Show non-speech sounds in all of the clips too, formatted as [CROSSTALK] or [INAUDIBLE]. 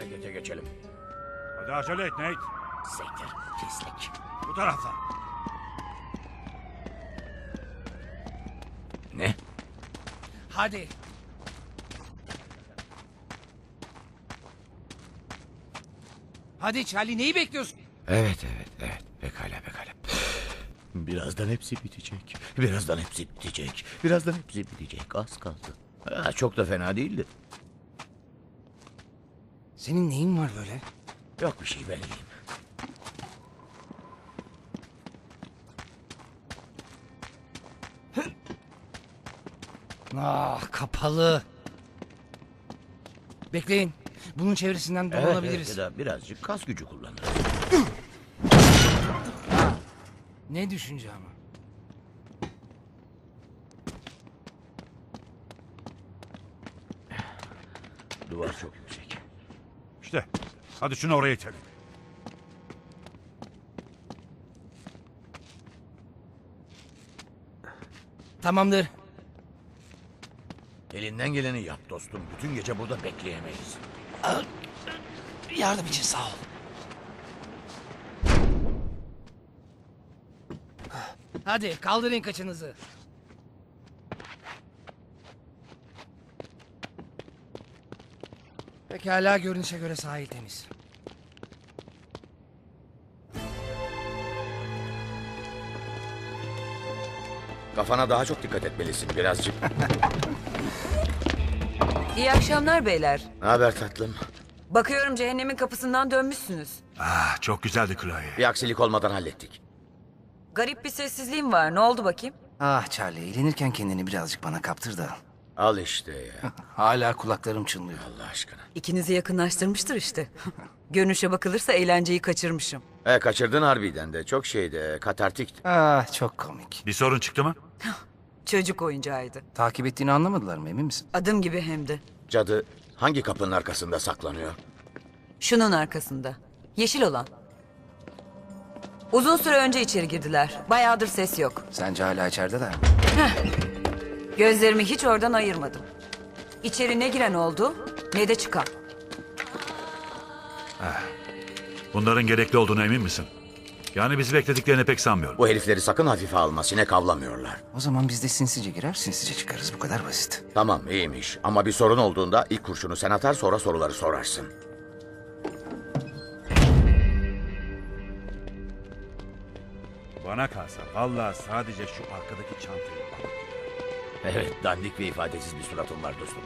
Harekete geçelim. Hadi acele et Nate. Siktir. Pislik. Bu taraftan. Ne? Hadi. Hadi Charlie neyi bekliyorsun? Evet evet evet. Pekala pekala. Birazdan hepsi bitecek. Birazdan hepsi bitecek. Birazdan hepsi bitecek. Az kaldı. Ha, çok da fena değildi. Senin neyin var böyle? Yok bir şey ben iyiyim. Ah kapalı. Bekleyin. Bunun çevresinden Evet, dolanabiliriz. evet, da birazcık kas gücü kullanırız. Ne düşünce ama? Duvar çok yüksek. İşte. Hadi şunu oraya itelim. Tamamdır. Elinden geleni yap dostum. Bütün gece burada bekleyemeyiz. Yardım için sağ ol. Hadi kaldırın kaçınızı. Pekala görünüşe göre sahil temiz. Kafana daha çok dikkat etmelisin birazcık. [LAUGHS] İyi akşamlar beyler. ne haber tatlım? Bakıyorum cehennemin kapısından dönmüşsünüz. Ah, çok güzeldi Chloe. Bir aksilik olmadan hallettik. Garip bir sessizliğim var. Ne oldu bakayım? Ah Charlie eğlenirken kendini birazcık bana kaptır da. Al işte ya. [LAUGHS] Hala kulaklarım çınlıyor. Allah aşkına. İkinizi yakınlaştırmıştır işte. [LAUGHS] Görünüşe bakılırsa eğlenceyi kaçırmışım. E, kaçırdın harbiden de. Çok şeydi. Katartik. Ah çok komik. Bir sorun çıktı mı? [LAUGHS] Çocuk oyuncağıydı. Takip ettiğini anlamadılar mı emin misin? Adım gibi hem de. Cadı hangi kapının arkasında saklanıyor? Şunun arkasında. Yeşil olan. Uzun süre önce içeri girdiler. Bayağıdır ses yok. Sence hala içerideler mi? Gözlerimi hiç oradan ayırmadım. İçeri ne giren oldu ne de çıkan. Bunların gerekli olduğuna emin misin? Yani bizi beklediklerini pek sanmıyorum. Bu herifleri sakın hafife alma. Sinek avlamıyorlar. O zaman biz de sinsice girer sinsice çıkarız bu kadar basit. Tamam iyiymiş. Ama bir sorun olduğunda ilk kurşunu sen atar sonra soruları sorarsın. Bana kalsa vallahi sadece şu arkadaki çantayı bak. Evet dandik ve ifadesiz bir suratın var dostum.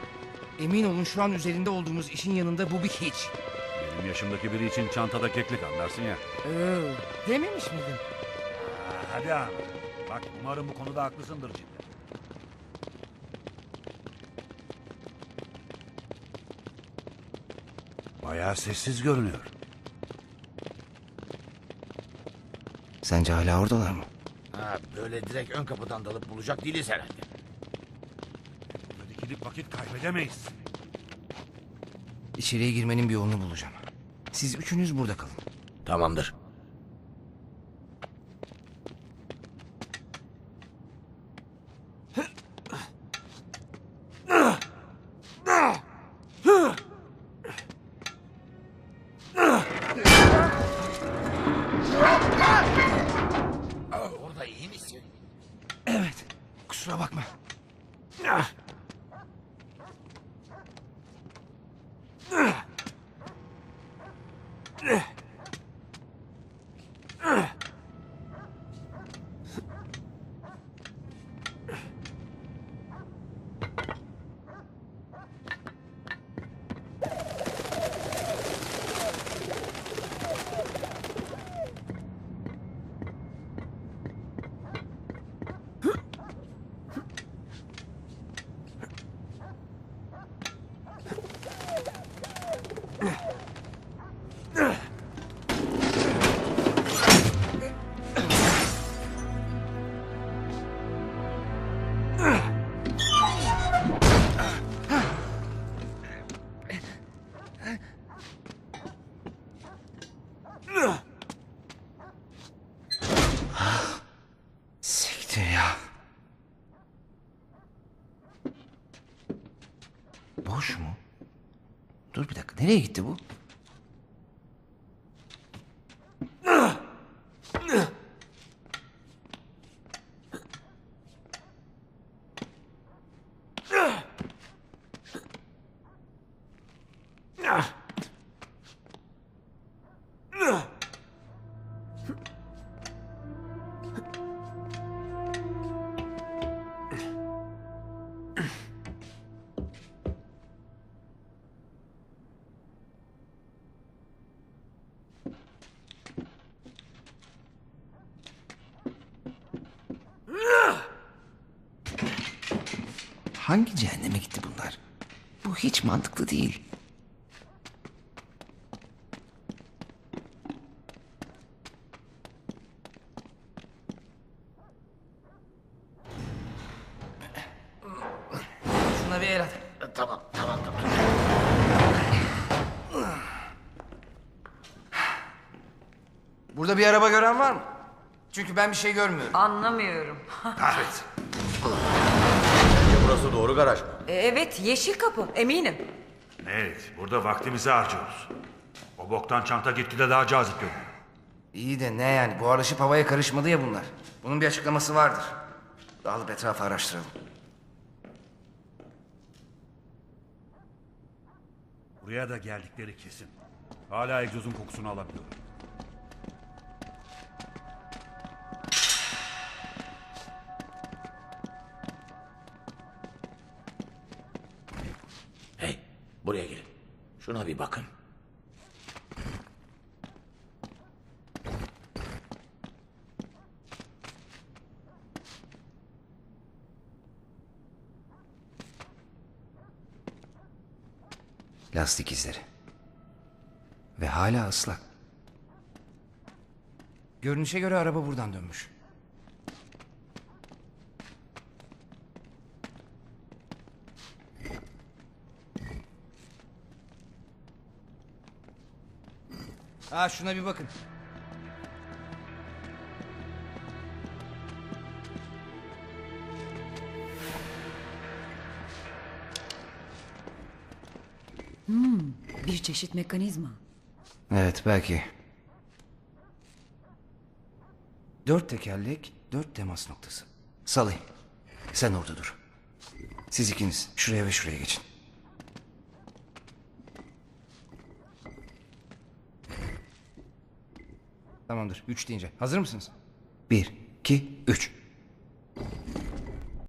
Emin olun şu an üzerinde olduğumuz işin yanında bu bir hiç. Benim yaşımdaki biri için çantada keklik anlarsın ya. dememiş miydin? Ah, hadi abi. Bak umarım bu konuda haklısındır cidden. Bayağı sessiz görünüyor. Sence hala oradalar mı? Ha, böyle direkt ön kapıdan dalıp bulacak değiliz herhalde. Dikilip vakit kaybedemeyiz. İçeriye girmenin bir yolunu bulacağım. Siz üçünüz burada kalın. Tamamdır. Boş mu? Dur bir dakika. Nereye gitti bu? Hangi cehenneme gitti bunlar? Bu hiç mantıklı değil. Şuna bir el at. Tamam tamam tamam. Burada bir araba gören var mı? Çünkü ben bir şey görmüyorum. Anlamıyorum. Kahretsin. [LAUGHS] Garaj mı? E, evet yeşil kapı eminim. Evet, burada vaktimizi harcıyoruz. O boktan çanta gitti de daha cazip görünüyor. İyi de ne yani? Buharlaşıp havaya karışmadı ya bunlar. Bunun bir açıklaması vardır. Dağılıp etrafı araştıralım. Buraya da geldikleri kesin. Hala egzozun kokusunu alabiliyorum. Buraya gelin. Şuna bir bakın. Lastik izleri. Ve hala ıslak. Görünüşe göre araba buradan dönmüş. Aa şuna bir bakın. Bir çeşit mekanizma. Evet belki. Dört tekerlek, dört temas noktası. Salih, sen orada dur. Siz ikiniz şuraya ve şuraya geçin. Tamamdır. Üç deyince. Hazır mısınız? Bir, iki, üç.